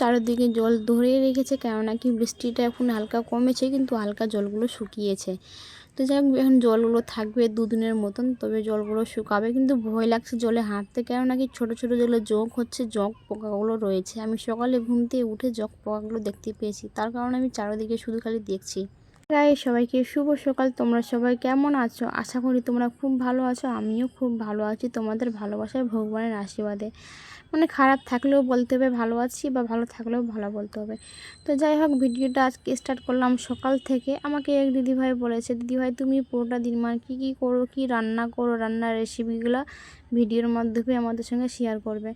চারিদিকে জল ধরে রেখেছে, কেননা কি বৃষ্টিটা এখন হালকা কমেছে, কিন্তু হালকা জলগুলো শুকিয়েছে। তো যাই হোক, এখন জলগুলো থাকবে দুদিনের মতন, তবে জলগুলো শুকাবে, কিন্তু ভয় লাগছে জলে হাঁটতে, কেননা কি ছোটো ছোটো জলে জগ হচ্ছে, জগ পোকাগুলো রয়েছে। আমি সকালে ঘুম থেকে উঠে জগ পোকাগুলো দেখতে পেয়েছি, তার কারণে আমি চারিদিকে শুধু খালি দেখছি। গায়ে সবাইকে শুভ সকাল। তোমরা সবাই কেমন আছো? আশা করি তোমরা খুব ভালো আছো, আমিও খুব ভালো আছি। তোমাদের ভালোবাসায় ভগবানের আশীর্বাদে। মানে খারাপ থাকলেও বলতে হবে, ভালো আছি বা ভালো থাকলেও ভালো বলতে হবে। তো যাই হোক, ভিডিওটা আজকে স্টার্ট করলাম সকাল থেকে। আমাকে এক দিদিভাই বলেছে, দিদিভাই, তুমি পুরোটা দিন মানে কী কী করো, কী রান্না করো, রান্নার রেসিপিগুলো ভিডিওর মাধ্যমে আমাদের সঙ্গে শেয়ার করবে।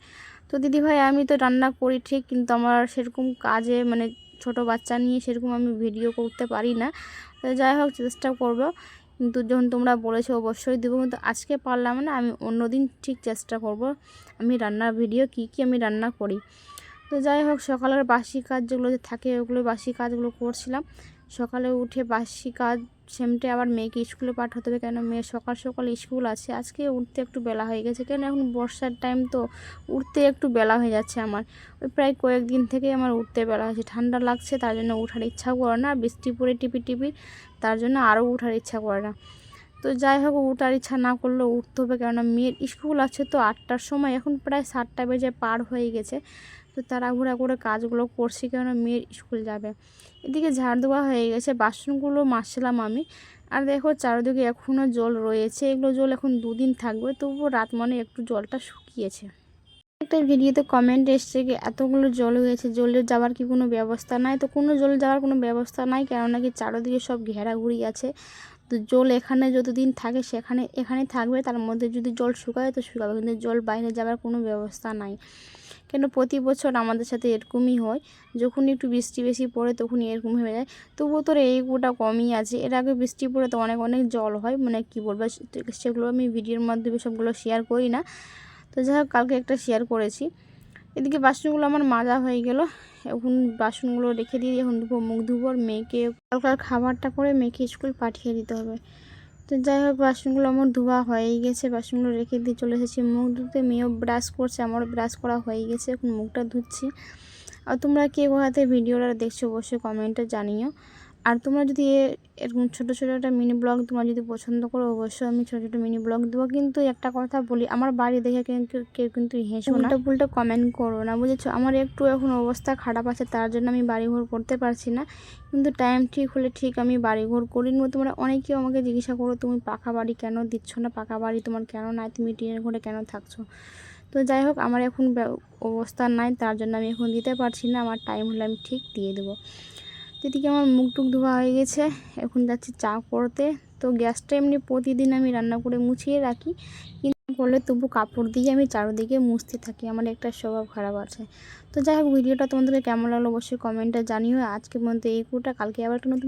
তো দিদিভাই, আমি তো রান্না করি ঠিক, কিন্তু আমার সেরকম কাজে মানে ছোট বাচ্চা নিয়ে সেরকম আমি ভিডিও করতে পারি না। যাই হোক, চেষ্টা করব। কিন্তু যখন তোমরা বলেছ অবশ্যই দেবো, কিন্তু আজকে পারলাম না, আমি অন্যদিন ঠিক চেষ্টা করব আমি রান্নার ভিডিও কি কি আমি রান্না করি। তো যাই হোক, সকালের বাসি কাজ যেগুলো যে থাকে ওগুলো বাসি কাজগুলো করছিলাম। সকালে উঠে বাসি কাজ, সেমটে আবার মেয়েকে স্কুলে পাঠাতে হবে কেন? মেয়ে সকাল সকাল স্কুল আছে। আজকে উঠতে একটু বেলা হয়ে গেছে। কেন? এখন বর্ষার টাইম তো উঠতে একটু বেলা হয়ে যাচ্ছে আমার। ওই প্রায় কয়েকদিন থেকে আমার উঠতে বেলা হয়েছে। ঠান্ডা লাগছে, তার জন্য উঠার ইচ্ছা করে না। বৃষ্টি পড়ে টিপি টিপি, তার জন্য আরও উঠার ইচ্ছা করে না। তো যাই হোক, উঠার ইচ্ছা না করলেও উঠতে হবে। কেননা মেয়ের স্কুল আছে তো আটটার সময়, এখন প্রায় সাতটা বেজে পার হয়ে গেছে। তো তাড়াহুড়া করে কাজগুলো করছি কেননা মেয়ের স্কুল যাবে। এদিকে ঝাড় দেওয়া হয়ে গেছে বাসনগুলো মাজছিলাম আমি। আর দেখো, চারিদিকে এখনও জল রয়েছে। এগুলো জল এখন দুদিন থাকবে, তবুও রাত মানে একটু জলটা শুকিয়েছে। একটা ভিডিওতে কমেন্ট এসছে কি এতগুলো জল হয়েছে জলের যাওয়ার কি কোনো ব্যবস্থা নাই? তো কোনো জল যাওয়ার কোনো ব্যবস্থা নাই, কেননা কি চারিদিকে সব ঘেরাঘুরি আছে। তো জল এখানে যতদিন থাকে সেখানে এখানে থাকবে। তার মধ্যে যদি জল শুকায় তো শুকাবে, কিন্তু জল বাইরে যাওয়ার কোনো ব্যবস্থা নাই। কেন প্রতি বছর আমাদের সাথে এরকমই হয়। যখন একটু বৃষ্টি বেশি পড়ে তখনই এরকম হয়ে যায়। তবুও তোর এই গোটা কমই আছে। এর আগে বৃষ্টি পড়ে তো অনেক অনেক জল হয়। মানে কি বলব, সেগুলো আমি ভিডিওর মাধ্যমে সবগুলো শেয়ার করি না। তো যাই কালকে একটা শেয়ার করেছি। এদিকে বাসনগুলো আমার মাজা হয়ে গেল। এখন বাসনগুলো রেখে দিয়ে এখন ধুবো, মুখ ধুবো, আর মেয়েকে কালকার খাবারটা করে মেয়েকে স্কুল পাঠিয়ে দিতে হবে। তো যাই হোক, বাসনগুলো আমার ধোয়া হয়েই গেছে, বাসনগুলো রেখে দিয়ে চলে এসেছি। মুখ ধুতে মেয়েও ব্রাশ করছে, আমারও ব্রাশ করা হয়ে গেছে, এখন মুখটা ধুচ্ছি। আর তোমরা কে কোথাতে ভিডিওটা দেখছ, অবশ্যই কমেন্টে জানিও। আর তোমরা যদি এরকম ছোটো ছোটো একটা মিনি ব্লগ তোমরা যদি পছন্দ করো, অবশ্যই আমি ছোটো ছোটো মিনি ব্লগ দেবো। কিন্তু একটা কথা বলি, আমার বাড়ি দেখে কিন্তু কেউ কিন্তু হেসো না। উল্টো কমেন্ট করো না, বুঝেছ? আমার একটু এখন অবস্থা খারাপ আছে, তার জন্য আমি বাড়িঘর করতে পারছি না। কিন্তু টাইম ঠিক হলে ঠিক আমি বাড়িঘর করি নেব তোমরা অনেকেই আমাকে জিজ্ঞাসা করো, তুমি পাকা বাড়ি কেন দিচ্ছ না? পাকা বাড়ি তোমার কেন নাই? তুমি টিনের ঘরে কেন থাকছো? তো যাই হোক, আমার এখন অবস্থা নাই, তার জন্য আমি এখন দিতে পারছি না। আমার টাইম হলে আমি ঠিক দিয়ে দেবো। এদিকে আমার মুখ টুক ধোয়া হয়ে গেছে। এখন যাচ্ছি চা করতে। তো গ্যাসটা এমনি প্রতিদিন আমি রান্না করে মুছিয়ে রাখি। কিন্তু করলে তবু কাপড় দিয়ে আমি চারোদিকে মুছতে থাকি। আমার একটা স্বভাব খারাপ আছে। তো যাই হোক, ভিডিওটা তোমাদেরকে কেমন লাগল অবশ্যই কমেন্টটা জানিও। আজকে পর্যন্ত এই কুটা কালকে আবার একটা নতুন